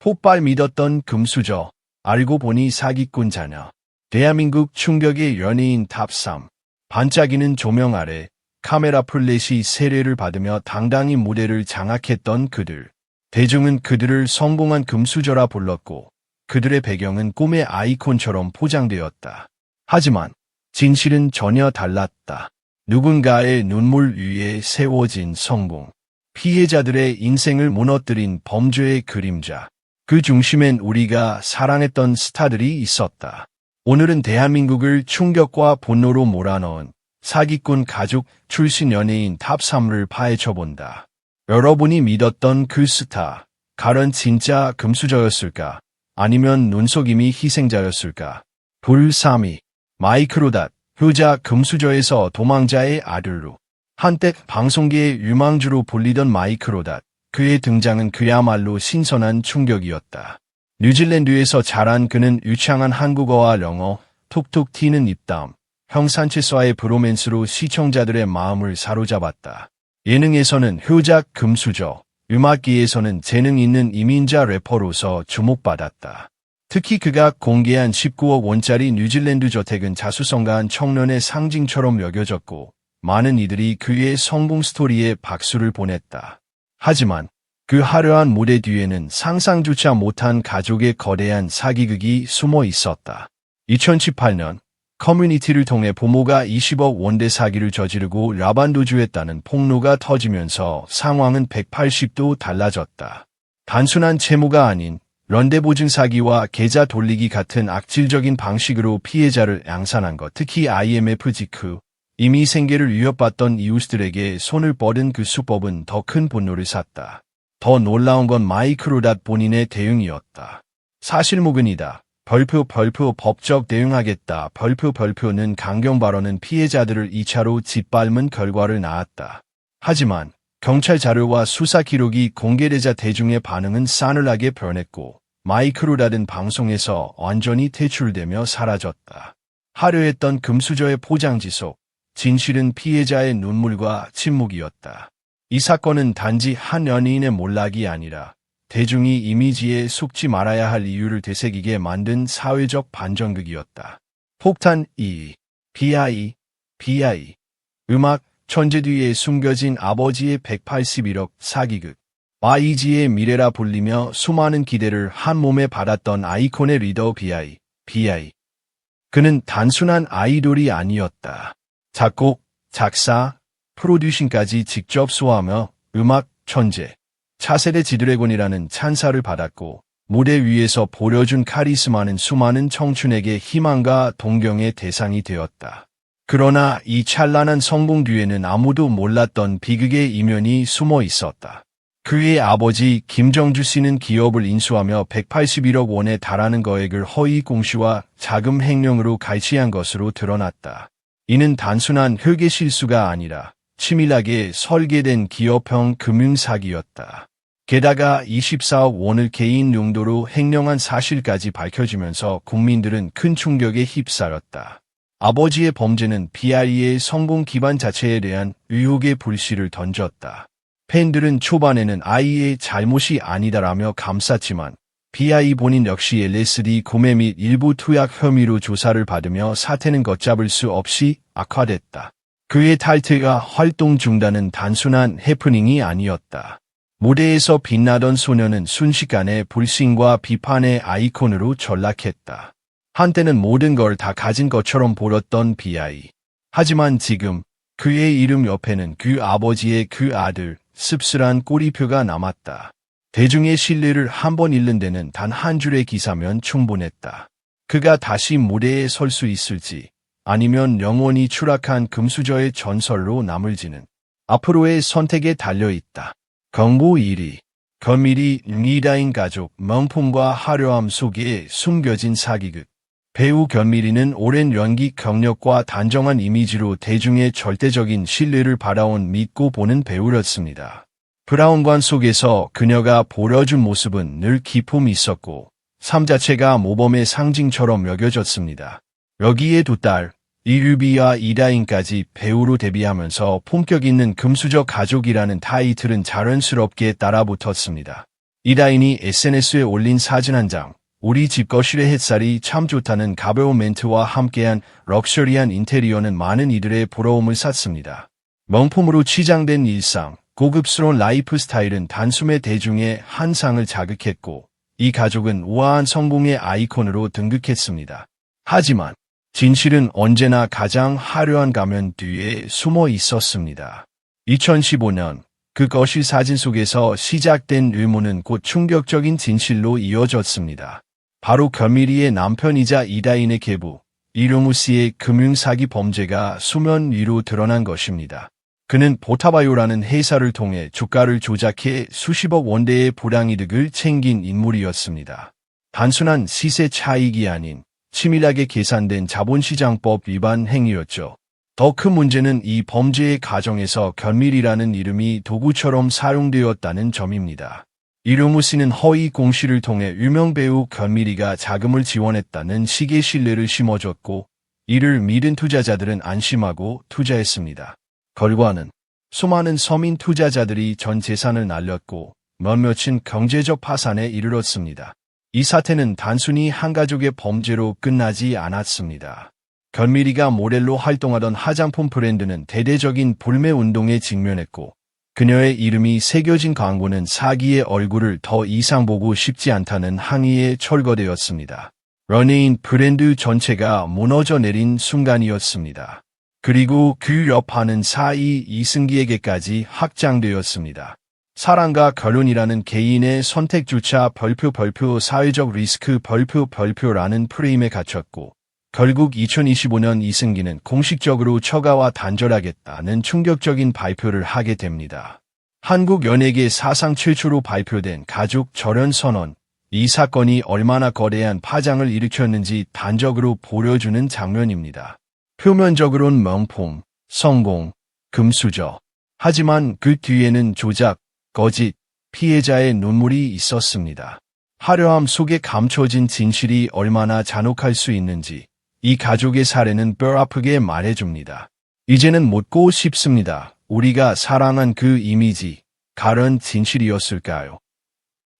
폭발 믿었던 금수저. 알고 보니 사기꾼 자녀. 대한민국 충격의 연예인 탑3. 반짝이는 조명 아래 카메라 플랫이 세례를 받으며 당당히 무대를 장악했던 그들. 대중은 그들을 성공한 금수저라 불렀고 그들의 배경은 꿈의 아이콘처럼 포장되었다. 하지만 진실은 전혀 달랐다. 누군가의 눈물 위에 세워진 성공. 피해자들의 인생을 무너뜨린 범죄의 그림자. 그 중심엔 우리가 사랑했던 스타들이 있었다. 오늘은 대한민국을 충격과 분노로 몰아넣은 사기꾼 가족 출신 연예인 탑 3를 파헤쳐본다. 여러분이 믿었던 그 스타, 가은 진짜 금수저였을까? 아니면 눈속임이 희생자였을까? 불3위 마이크로닷, 효자 금수저에서 도망자의 아들로 한때 방송계의 유망주로 불리던 마이크로닷, 그의 등장은 그야말로 신선한 충격이었다. 뉴질랜드에서 자란 그는 유창한 한국어와 영어, 툭툭 튀는 입담, 형산체스와의 브로맨스로 시청자들의 마음을 사로잡았다. 예능에서는 효작 금수저, 음악기에서는 재능 있는 이민자 래퍼로서 주목받았다. 특히 그가 공개한 19억 원짜리 뉴질랜드 저택은 자수성가한 청년의 상징처럼 여겨졌고 많은 이들이 그의 성공 스토리에 박수를 보냈다. 하지만 그 화려한 무대 뒤에는 상상조차 못한 가족의 거대한 사기극이 숨어 있었다. 2018년 커뮤니티를 통해 부모가 20억 원대 사기를 저지르고 라반도주했다는 폭로가 터지면서 상황은 180도 달라졌다. 단순한 채무가 아닌 런데보증 사기와 계좌 돌리기 같은 악질적인 방식으로 피해자를 양산한 것, 특히 IMF 직후 이미 생계를 위협받던 이웃들에게 손을 뻗은 그 수법은 더 큰 분노를 샀다. 더 놀라운 건 마이크로닷 본인의 대응이었다. 사실무근이다. 벌표 벌표 법적 대응하겠다. 벌표 벌표는 강경 발언은 피해자들을 2차로 짓밟은 결과를 낳았다. 하지만 경찰 자료와 수사 기록이 공개되자 대중의 반응은 싸늘하게 변했고 마이크로닷은 방송에서 완전히 퇴출되며 사라졌다. 화려했던 금수저의 포장 지 속 진실은 피해자의 눈물과 침묵이었다. 이 사건은 단지 한 연예인의 몰락이 아니라 대중이 이미지에 속지 말아야 할 이유를 되새기게 만든 사회적 반전극이었다. 폭탄 2, BI, BI, 음악 천재 뒤에 숨겨진 아버지의 181억 사기극, YG의 미래라 불리며 수많은 기대를 한 몸에 받았던 아이콘의 리더 BI, BI. 그는 단순한 아이돌이 아니었다. 작곡, 작사, 프로듀싱까지 직접 수호하며 음악 천재, 차세대 지드래곤이라는 찬사를 받았고 무대 위에서 보여준 카리스마는 수많은 청춘에게 희망과 동경의 대상이 되었다. 그러나 이 찬란한 성공 뒤에는 아무도 몰랐던 비극의 이면이 숨어 있었다. 그의 아버지 김정주 씨는 기업을 인수하며 181억 원에 달하는 거액을 허위 공시와 자금 횡령으로 갈취한 것으로 드러났다. 이는 단순한 회계 실수가 아니라 치밀하게 설계된 기업형 금융사기였다. 게다가 24억 원을 개인 용도로 횡령한 사실까지 밝혀지면서 국민들은 큰 충격에 휩싸였다. 아버지의 범죄는 BI의 성공 기반 자체에 대한 의혹의 불씨를 던졌다. 팬들은 초반에는 아이의 잘못이 아니다라며 감쌌지만 BI 본인 역시 LSD 구매 및 일부 투약 혐의로 조사를 받으며 사태는 걷잡을 수 없이 악화됐다. 그의 탈퇴가 활동 중단은 단순한 해프닝이 아니었다. 무대에서 빛나던 소녀는 순식간에 불신과 비판의 아이콘으로 전락했다. 한때는 모든 걸 다 가진 것처럼 보였던 BI. 하지만 지금 그의 이름 옆에는 그 아버지의 그 아들, 씁쓸한 꼬리표가 남았다. 대중의 신뢰를 한 번 잃는 데는 단 한 줄의 기사면 충분했다. 그가 다시 무대에 설 수 있을지 아니면 영원히 추락한 금수저의 전설로 남을지는 앞으로의 선택에 달려있다. 경보 1위 거밀이 미다인 가족 명품과 화려함 속에 숨겨진 사기극 배우 견미리는 오랜 연기 경력과 단정한 이미지로 대중의 절대적인 신뢰를 받아온 믿고 보는 배우였습니다. 브라운관 속에서 그녀가 보여준 모습은 늘 기품이 있었고 삶 자체가 모범의 상징처럼 여겨졌습니다. 여기에 두 딸, 이유비와 이다인까지 배우로 데뷔하면서 품격 있는 금수저 가족이라는 타이틀은 자연스럽게 따라붙었습니다. 이다인이 SNS에 올린 사진 한 장. 우리 집 거실의 햇살이 참 좋다는 가벼운 멘트와 함께한 럭셔리한 인테리어는 많은 이들의 부러움을 샀습니다. 명품으로 치장된 일상, 고급스러운 라이프 스타일은 단숨에 대중의 한 상을 자극했고 이 가족은 우아한 성공의 아이콘으로 등극했습니다. 하지만 진실은 언제나 가장 화려한 가면 뒤에 숨어 있었습니다. 2015년 그 거실 사진 속에서 시작된 의문은 곧 충격적인 진실로 이어졌습니다. 바로 견미리의 남편이자 이다인의 계부, 이룡우 씨의 금융사기 범죄가 수면 위로 드러난 것입니다. 그는 보타바요라는 회사를 통해 주가를 조작해 수십억 원대의 불황이득을 챙긴 인물이었습니다. 단순한 시세 차익이 아닌 치밀하게 계산된 자본시장법 위반 행위였죠. 더 큰 문제는 이 범죄의 가정에서 견밀이라는 이름이 도구처럼 사용되었다는 점입니다. 이룡우 씨는 허위 공시를 통해 유명 배우 견밀이가 자금을 지원했다는 식의 신뢰를 심어줬고 이를 믿은 투자자들은 안심하고 투자했습니다. 결과는 수많은 서민 투자자들이 전 재산을 날렸고 몇몇은 경제적 파산에 이르렀습니다. 이 사태는 단순히 한 가족의 범죄로 끝나지 않았습니다. 견미리가 모델로 활동하던 화장품 브랜드는 대대적인 불매 운동에 직면했고 그녀의 이름이 새겨진 광고는 사기의 얼굴을 더 이상 보고 싶지 않다는 항의에 철거되었습니다. 연예인 브랜드 전체가 무너져 내린 순간이었습니다. 그리고 그 여파는 사이 이승기에게까지 확장되었습니다. 사랑과 결혼이라는 개인의 선택조차 별표 별표 사회적 리스크 별표 별표라는 프레임에 갇혔고 결국 2025년 이승기는 공식적으로 처가와 단절하겠다는 충격적인 발표를 하게 됩니다. 한국 연예계 사상 최초로 발표된 가족 절연 선언, 이 사건이 얼마나 거대한 파장을 일으켰는지 단적으로 보여주는 장면입니다. 표면적으론 명품, 성공, 금수저. 하지만 그 뒤에는 조작, 거짓, 피해자의 눈물이 있었습니다. 화려함 속에 감춰진 진실이 얼마나 잔혹할 수 있는지 이 가족의 사례는 뼈 아프게 말해줍니다. 이제는 묻고 싶습니다. 우리가 사랑한 그 이미지, 가른 진실이었을까요?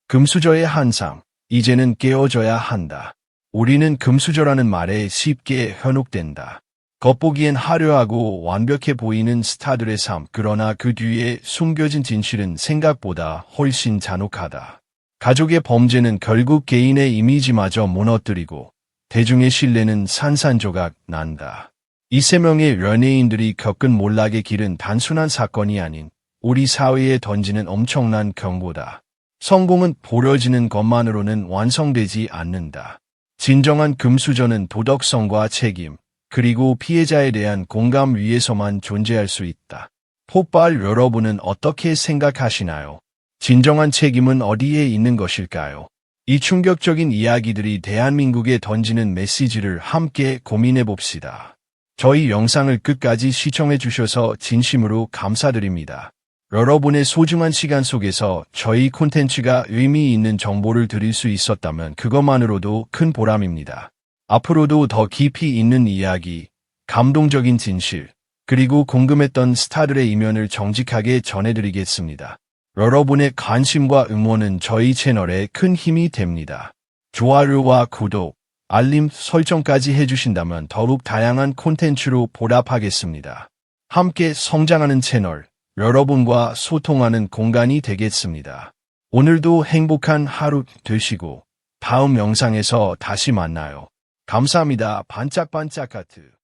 금수저의 한상, 이제는 깨어져야 한다. 우리는 금수저라는 말에 쉽게 현혹된다. 겉보기엔 화려하고 완벽해 보이는 스타들의 삶, 그러나 그 뒤에 숨겨진 진실은 생각보다 훨씬 잔혹하다. 가족의 범죄는 결국 개인의 이미지마저 무너뜨리고 대중의 신뢰는 산산조각 난다. 이 세 명의 연예인들이 겪은 몰락의 길은 단순한 사건이 아닌 우리 사회에 던지는 엄청난 경고다. 성공은 보려지는 것만으로는 완성되지 않는다. 진정한 금수저는 도덕성과 책임, 그리고 피해자에 대한 공감 위에서만 존재할 수 있다. 폭발 여러분은 어떻게 생각하시나요? 진정한 책임은 어디에 있는 것일까요? 이 충격적인 이야기들이 대한민국에 던지는 메시지를 함께 고민해 봅시다. 저희 영상을 끝까지 시청해 주셔서 진심으로 감사드립니다. 여러분의 소중한 시간 속에서 저희 콘텐츠가 의미 있는 정보를 드릴 수 있었다면 그것만으로도 큰 보람입니다. 앞으로도 더 깊이 있는 이야기, 감동적인 진실, 그리고 궁금했던 스타들의 이면을 정직하게 전해드리겠습니다. 여러분의 관심과 응원은 저희 채널에 큰 힘이 됩니다. 좋아요와 구독, 알림 설정까지 해주신다면 더욱 다양한 콘텐츠로 보답하겠습니다. 함께 성장하는 채널, 여러분과 소통하는 공간이 되겠습니다. 오늘도 행복한 하루 되시고 다음 영상에서 다시 만나요. 감사합니다. 반짝반짝 하트.